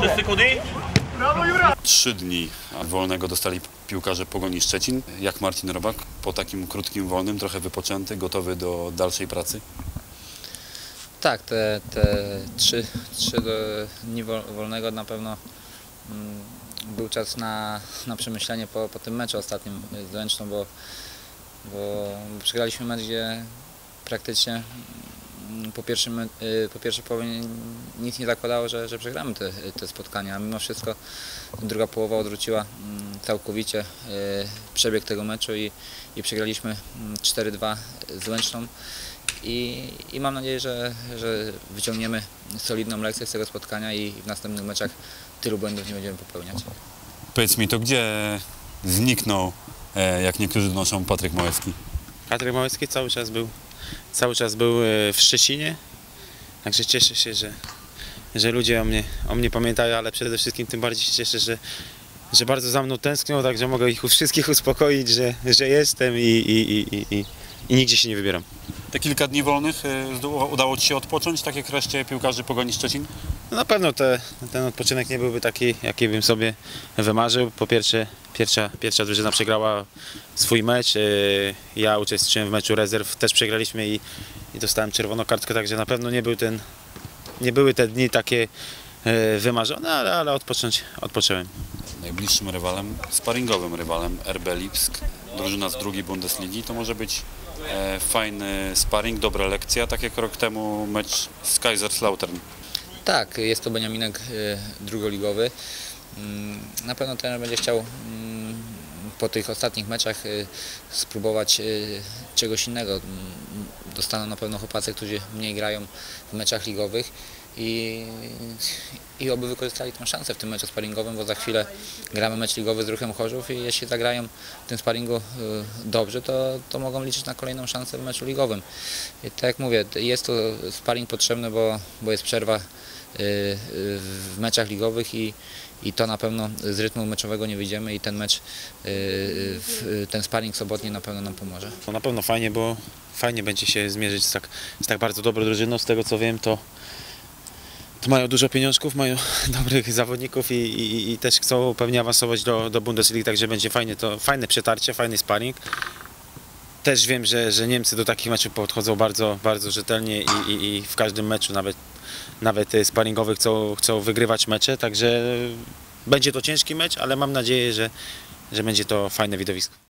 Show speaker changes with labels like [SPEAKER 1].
[SPEAKER 1] Wszyscy kudy?
[SPEAKER 2] Trzy dni wolnego dostali piłkarze Pogoni Szczecin. Jak Marcin Robak po takim krótkim wolnym, trochę wypoczęty, gotowy do dalszej pracy?
[SPEAKER 3] Tak, te, te trzy, trzy dni wol- wolnego na pewno mm, był czas na, na przemyślenie po, po tym meczu ostatnim z Łęczną, bo, bo przegraliśmy mecz, gdzie praktycznie po, pierwszym, y, po pierwszej połowie nic nie zakładało, że, że przegramy te, te spotkania, a mimo wszystko druga połowa odwróciła mm, całkowicie y, przebieg tego meczu i, i przegraliśmy mm, 4-2 z Łęczną. I, I mam nadzieję, że, że wyciągniemy solidną lekcję z tego spotkania i w następnych meczach tylu błędów nie będziemy popełniać.
[SPEAKER 2] Powiedz mi, to gdzie zniknął, e, jak niektórzy donoszą, Patryk Małecki?
[SPEAKER 4] Patryk Małecki cały czas był, cały czas był e, w Szczecinie, także cieszę się, że, że ludzie o mnie, o mnie pamiętają, ale przede wszystkim tym bardziej się cieszę, że, że bardzo za mną tęsknią, także mogę ich wszystkich uspokoić, że, że jestem i, i, i, i, i, i nigdzie się nie wybieram.
[SPEAKER 2] Te kilka dni wolnych zdo- udało Ci się odpocząć, tak jak reszcie piłkarzy Pogoni Szczecin?
[SPEAKER 4] No na pewno te, ten odpoczynek nie byłby taki, jaki bym sobie wymarzył. Po pierwsze, pierwsza, pierwsza drużyna przegrała swój mecz. e, Ja uczestniczyłem w meczu rezerw, też przegraliśmy i, i dostałem czerwoną kartkę, także na pewno nie, był ten, nie były te dni takie e, wymarzone, ale, ale odpocząć odpocząłem.
[SPEAKER 2] Najbliższym rywalem, sparingowym rywalem RB Lipsk, drużyna z drugiej Bundesligi. To może być e, fajny sparring, dobra lekcja, tak jak rok temu mecz z Kaiserslautern.
[SPEAKER 3] Tak, jest to Beniaminek y, drugoligowy. Mm, Na pewno trener będzie chciał mm, po tych ostatnich meczach y, spróbować y, czegoś innego. Mm, Dostaną na pewno chłopacy, którzy mniej grają w meczach ligowych i, i oby wykorzystali tę szansę w tym meczu sparingowym, bo za chwilę gramy mecz ligowy z Ruchem Chorzów i jeśli zagrają w tym sparingu y, dobrze, to, to mogą liczyć na kolejną szansę w meczu ligowym. I tak jak mówię, jest to sparing potrzebny, bo, bo jest przerwa y, w meczach ligowych i, i to na pewno z rytmu meczowego nie wyjdziemy i ten mecz, y, ten sparring sobotni na pewno nam pomoże.
[SPEAKER 4] To na pewno fajnie, bo fajnie będzie się zmierzyć z tak, z tak bardzo dobrą drużyną. Z tego co wiem, to mają dużo pieniążków, mają dobrych zawodników i, i, i też chcą pewnie awansować do, do Bundesligi, także będzie fajnie to, fajne przetarcie, fajny sparring. Też wiem, że, że Niemcy do takich meczów podchodzą bardzo, bardzo rzetelnie i, i, w każdym meczu, nawet, nawet e, sparingowych, chcą, chcą wygrywać mecze, także będzie to ciężki mecz, ale mam nadzieję, że, że będzie to fajne widowisko.